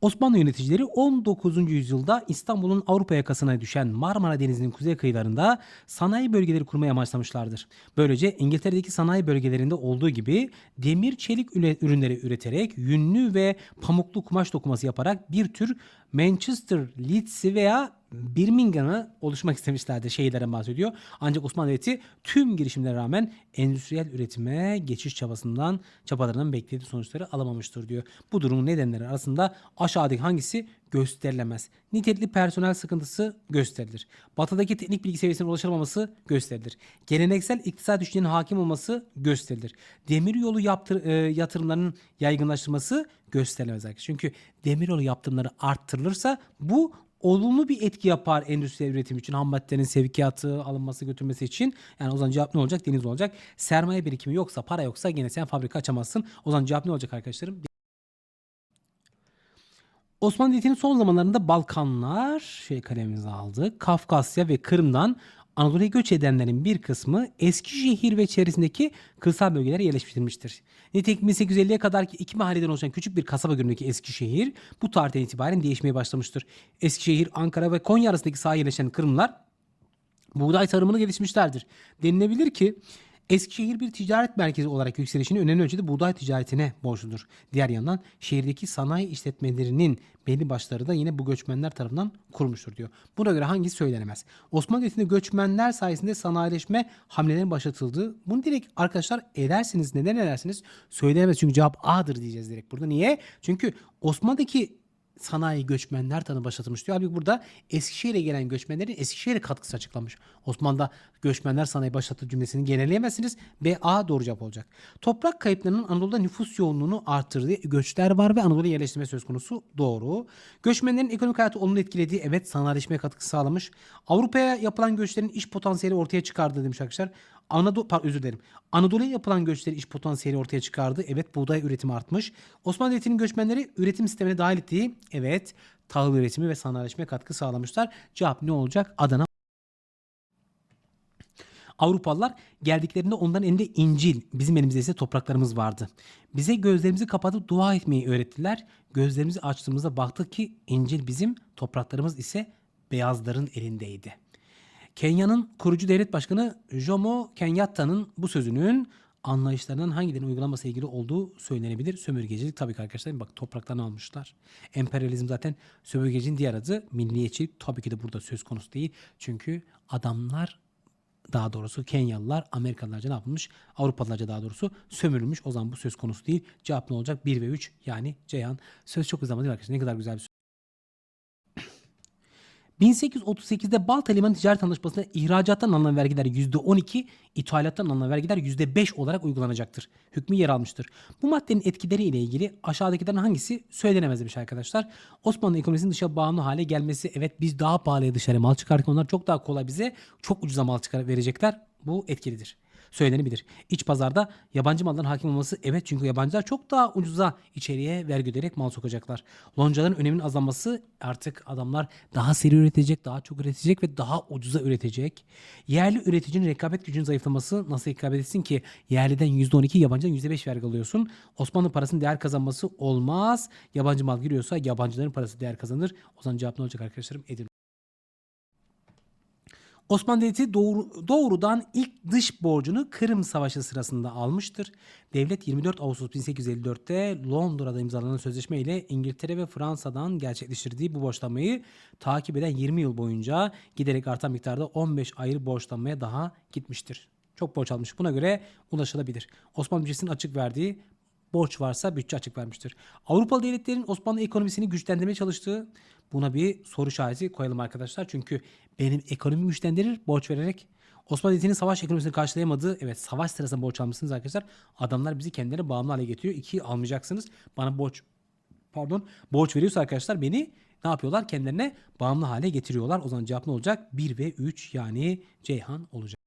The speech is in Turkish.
Osmanlı yöneticileri 19. yüzyılda İstanbul'un Avrupa yakasına düşen Marmara Denizi'nin kuzey kıyılarında sanayi bölgeleri kurmaya amaçlamışlardır. Böylece İngiltere'deki sanayi bölgelerinde olduğu gibi demir çelik ürünleri üreterek yünlü ve pamuklu kumaş dokuması yaparak bir tür Manchester, Leeds'i veya Birmingham'ı oluşmak istemişlerdi şehirlerden bahsediyor. Ancak Osmanlı Devleti tüm girişimlere rağmen endüstriyel üretime geçiş çabasından çabalarının beklediği sonuçları alamamıştır diyor. Bu durumun nedenleri arasında aşağıdaki hangisi gösterilemez. Nitelikli personel sıkıntısı gösterilir. Batıdaki teknik bilgi seviyesine ulaşılamaması gösterilir. Geleneksel iktisat güçlerinin hakim olması gösterilir. Demiryolu yaptır, e, yatırımlarının yaygınlaştırması gösterilemez arkadaşlar. Çünkü demiryolu yaptırımları arttırılırsa bu olumlu bir etki yapar endüstriyel üretim için. Ham maddelerin sevkiyatı, alınması, götürmesi için. Yani o zaman cevap ne olacak? Deniz olacak. Sermaye birikimi yoksa, para yoksa gene sen fabrika açamazsın. O zaman cevap ne olacak arkadaşlarım? Osmanlı Devleti'nin son zamanlarında Balkanlar, şey kalemimizi aldık, Kafkasya ve Kırım'dan Anadolu'ya göç edenlerin bir kısmı Eskişehir ve çevresindeki kırsal bölgelere yerleştirilmiştir. Nitekim 1850'ye kadar ki iki mahalleden oluşan küçük bir kasaba görünümdeki Eskişehir bu tarihten itibaren değişmeye başlamıştır. Eskişehir, Ankara ve Konya arasındaki sahaya yerleşen Kırımlar buğday tarımını geliştirmişlerdir. Denilebilir ki Eskişehir bir ticaret merkezi olarak yükselişini önemli ölçüde buğday ticaretine borçludur. Diğer yandan şehirdeki sanayi işletmelerinin belli başları da yine bu göçmenler tarafından kurulmuştur diyor. Buna göre hangisi söylenemez? Osmanlı Devleti'nde göçmenler sayesinde sanayileşme hamlelerinin başlatıldığı. Bunu direkt arkadaşlar edersiniz. Neden edersiniz? Söylenemez çünkü cevap A'dır diyeceğiz direkt burada. Niye? Çünkü Osmanlı'daki sanayi göçmenler tanı başlatılmış diyor. Abi burada Eskişehir'e gelen göçmenlerin Eskişehir'e katkısı açıklanmış. Osmanlı'da göçmenler sanayi başlattığı cümlesini genelleyemezsiniz. B A doğru cevap olacak. Toprak kayıplarının Anadolu'da nüfus yoğunluğunu arttırdığı göçler var ve Anadolu'ya yerleştirme söz konusu doğru. Göçmenlerin ekonomik hayatı olumlu etkilediği evet sanayileşmeye katkı sağlamış. Avrupa'ya yapılan göçlerin iş potansiyeli ortaya çıkardığı demiş arkadaşlar. Anadolu, özür dilerim. Anadolu'ya yapılan göçleri iş potansiyeli ortaya çıkardı. Evet buğday üretimi artmış. Osmanlı Devleti'nin göçmenleri üretim sistemine dahil ettiği evet tahıl üretimi ve sanayileşmeye katkı sağlamışlar. Cevap ne olacak? Adana. Avrupalılar geldiklerinde onların elinde İncil, bizim elimizde ise topraklarımız vardı. Bize gözlerimizi kapatıp dua etmeyi öğrettiler. Gözlerimizi açtığımızda baktık ki İncil bizim, topraklarımız ise beyazların elindeydi. Kenya'nın kurucu devlet başkanı Jomo Kenyatta'nın bu sözünün anlayışlarının hangilerinin uygulanması ilgili olduğu söylenebilir. Sömürgecilik tabii ki arkadaşlar bak topraklarını almışlar. Emperyalizm zaten sömürgecinin diğer adı milliyetçilik tabii ki de burada söz konusu değil. Çünkü adamlar daha doğrusu Kenyalılar Amerikalılarca ne yapılmış? Avrupalılarca daha doğrusu sömürülmüş. O zaman bu söz konusu değil. Cevap ne olacak? 1 ve 3 yani Ceyhan. Söz çok uzamadı arkadaşlar? Ne kadar güzel bir söz. 1838'de Balta Limanı Ticaret Anlaşması'nda ihracattan alınan vergiler %12, ithalattan alınan vergiler %5 olarak uygulanacaktır. Hükmü yer almıştır. Bu maddenin etkileri ile ilgili aşağıdakilerden hangisi söylenemez demiş arkadaşlar. Osmanlı ekonomisinin dışa bağımlı hale gelmesi. Evet biz daha pahalıya dışarı mal çıkarken onlar çok daha kolay bize çok ucuza mal çıkar verecekler. Bu etkilidir söylenebilir. İç pazarda yabancı malların hakim olması evet çünkü yabancılar çok daha ucuza içeriye vergi ödeyerek mal sokacaklar. Loncaların öneminin azalması artık adamlar daha seri üretecek, daha çok üretecek ve daha ucuza üretecek. Yerli üreticinin rekabet gücünün zayıflaması nasıl rekabet etsin ki yerliden %12 yabancıdan %5 vergi alıyorsun. Osmanlı parasının değer kazanması olmaz. Yabancı mal giriyorsa yabancıların parası değer kazanır. O zaman cevap ne olacak arkadaşlarım? Edirne. Osmanlı Devleti doğru, doğrudan ilk dış borcunu Kırım Savaşı sırasında almıştır. Devlet 24 Ağustos 1854'te Londra'da imzalanan sözleşme ile İngiltere ve Fransa'dan gerçekleştirdiği bu borçlanmayı takip eden 20 yıl boyunca giderek artan miktarda 15 ayrı borçlanmaya daha gitmiştir. Çok borç almış. Buna göre ulaşılabilir. Osmanlı bütçesinin açık verdiği borç varsa bütçe açık vermiştir. Avrupalı devletlerin Osmanlı ekonomisini güçlendirmeye çalıştığı buna bir soru işareti koyalım arkadaşlar. Çünkü benim ekonomi güçlendirir borç vererek. Osmanlı Devleti'nin savaş ekonomisini karşılayamadığı evet savaş sırasında borç almışsınız arkadaşlar. Adamlar bizi kendilerine bağımlı hale getiriyor. İki almayacaksınız. Bana borç pardon borç veriyorsa arkadaşlar beni ne yapıyorlar? Kendilerine bağımlı hale getiriyorlar. O zaman cevap ne olacak? 1 ve 3 yani Ceyhan olacak.